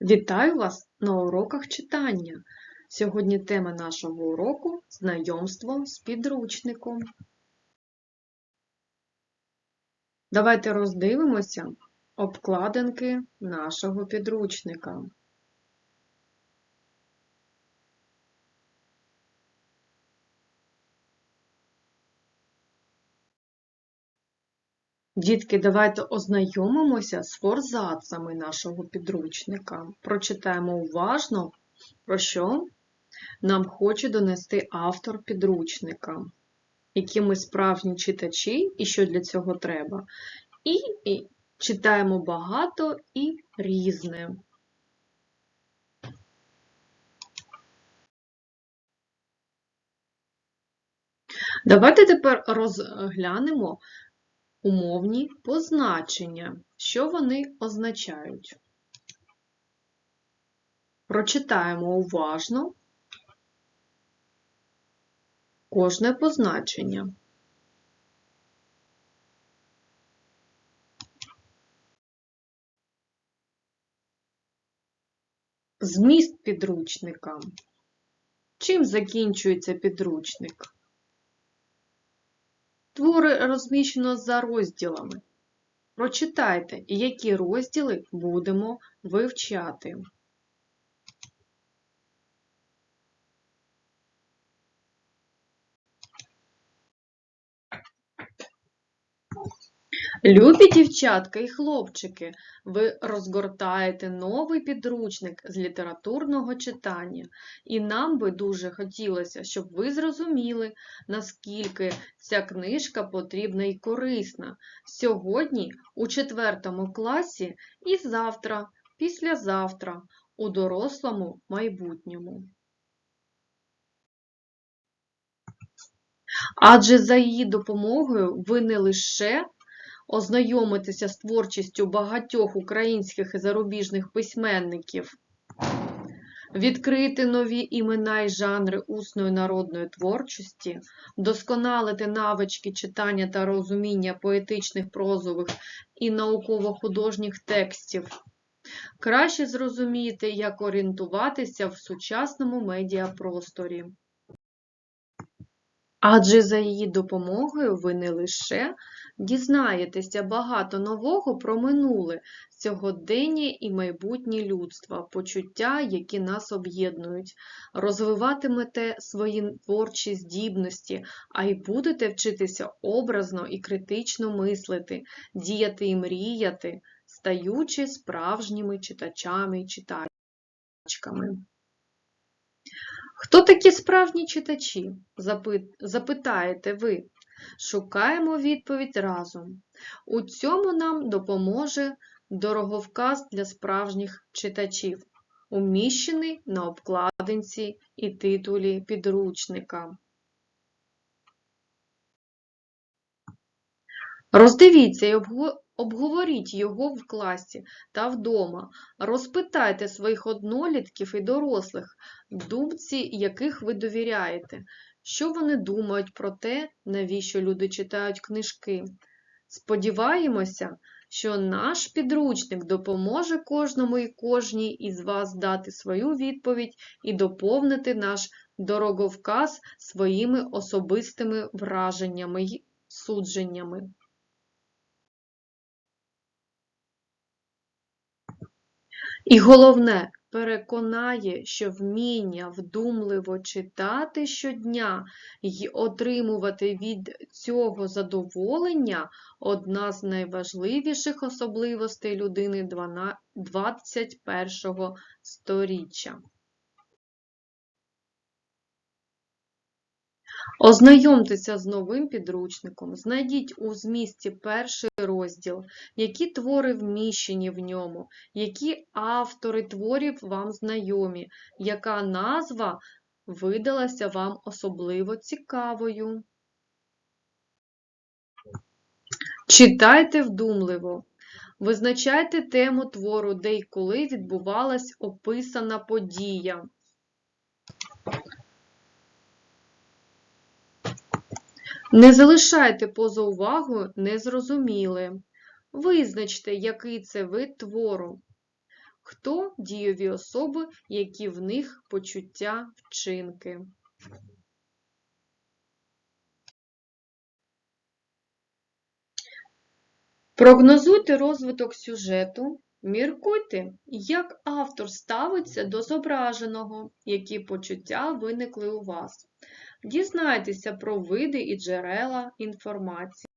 Вітаю вас на уроках читання. Сьогодні тема нашого уроку знайомство з підручником. Давайте роздивимося обкладинки нашого підручника. Дітки, давайте ознайомимося з форзацами нашого підручника. Прочитаємо уважно, про що нам хоче донести автор підручника, які ми справжні читачі і що для цього треба. І, і читаємо багато і різне. Давайте тепер розглянемо умовні позначення. Що вони означають? Прочитаємо уважно кожне позначення. Зміст підручника. Чим закінчується підручник? Твори розміщено за розділами. Прочитайте, які розділи будемо вивчати. Любі дівчатка і хлопчики, ви розгортаєте новий підручник з літературного читання, і нам би дуже хотілося, щоб ви зрозуміли, наскільки ця книжка потрібна і корисна сьогодні у четвертому класі і завтра, післязавтра, у дорослому майбутньому. Адже за її допомогою ви не лише ознайомитися з творчістю багатьох українських і зарубіжних письменників, відкрити нові імена і жанри усної народної творчості, вдосконалити навички читання та розуміння поетичних, прозових і науково-художніх текстів. Краще зрозуміти, як орієнтуватися в сучасному медіапросторі. Адже за її допомогою ви не лише дізнаєтеся багато нового про минуле, сьогодення і майбутнє людства, почуття, які нас об'єднують, розвиватимете свої творчі здібності, а й будете вчитися образно і критично мислити, діяти і мріяти, стаючи справжніми читачами і читачками. Хто такі справжні читачі? Запитаєте ви. Шукаємо відповідь разом. У цьому нам допоможе дороговказ для справжніх читачів, уміщений на обкладинці і титулі підручника. Роздивіться і обговоріть його в класі та вдома. Розпитайте своїх однолітків і дорослих, думці яких ви довіряєте, що вони думають про те, навіщо люди читають книжки. Сподіваємося, що наш підручник допоможе кожному і кожній із вас дати свою відповідь і доповнити наш дороговказ своїми особистими враженнями й судженнями. І головне, переконає, що вміння вдумливо читати щодня й отримувати від цього задоволення одна з найважливіших особливостей людини 21 сторіччя. Ознайомтеся з новим підручником, знайдіть у змісті перший розділ, які твори вміщені в ньому, які автори творів вам знайомі, яка назва видалася вам особливо цікавою. Читайте вдумливо. Визначайте тему твору, де й коли відбувалась описана подія. Не залишайте поза увагою незрозуміле. Визначте, який це вид твору. Хто дійові особи, які в них почуття, вчинки. Прогнозуйте розвиток сюжету, міркуйте, як автор ставиться до зображеного, які почуття виникли у вас. Дізнайтеся про види і джерела інформації.